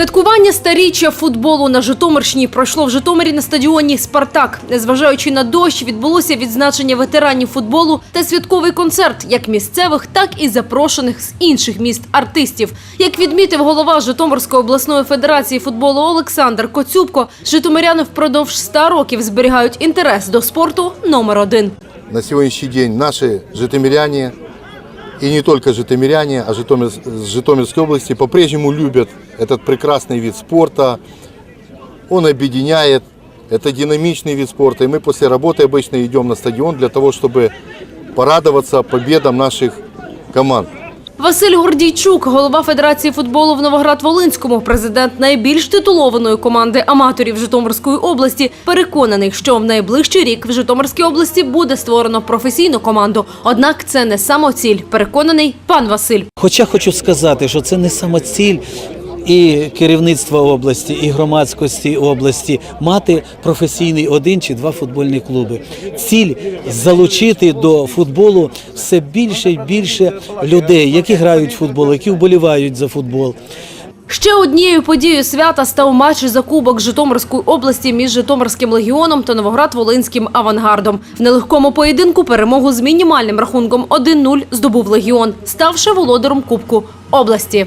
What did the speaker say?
Святкування старіччя футболу на Житомирщині пройшло в Житомирі на стадіоні Спартак. Незважаючи на дощ, відбулося відзначення ветеранів футболу та святковий концерт як місцевих, так і запрошених з інших міст артистів. Як відмітив голова Житомирської обласної федерації футболу Олександр Коцюбко, житомиряни впродовж 100 років зберігають інтерес до спорту номер один. На сегодняшний день наши житомиряне, и не только житомиряне, а Житомир, с Житомирской области по-прежнему любят этот прекрасный вид спорта. Он объединяет, это динамичный вид спорта. И мы после работы обычно идем на стадион для того, чтобы порадоваться победам наших команд. Василь Гордійчук, голова Федерації футболу в Новоград-Волинському, президент найбільш титулованої команди аматорів Житомирської області, переконаний, що в найближчий рік в Житомирській області буде створено професійну команду. Однак це не самоціль. Переконаний пан Василь. Хоча хочу сказати, що це не самоціль і керівництва області, і громадськості області мати професійний один чи два футбольні клуби. Ціль залучити до футболу все більше і більше людей, які грають в футбол, які вболівають за футбол. Ще однією подією свята став матч за кубок Житомирської області між Житомирським легіоном та Новоград-Волинським авангардом. В нелегкому поєдинку перемогу з мінімальним рахунком 1-0 здобув легіон, ставши володаром кубку області.